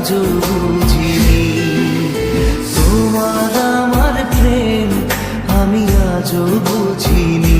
আজও বুঝিনি তোমার আমার প্রেম আমি আজও বুঝিনি।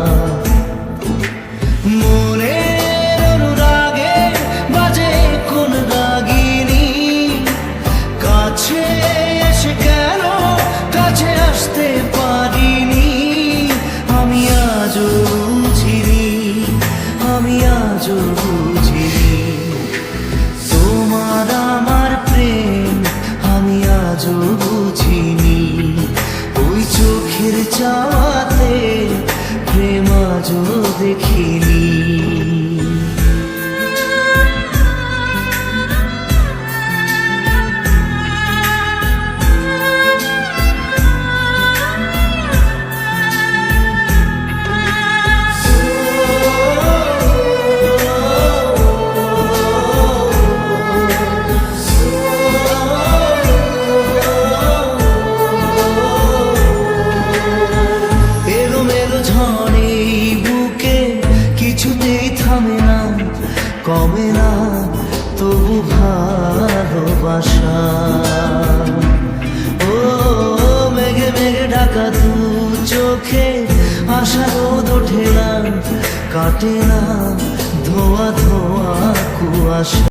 আমার প্রেম আমি চোখের চাওয়াতে প্রেম দেখিনি। ভালোবাসা। ও মেঘে মেঘে ঢাকা দু চোখে আশা রোদ ওঠে না, কাটে না ধোয়া ধোয়া কুয়াশা।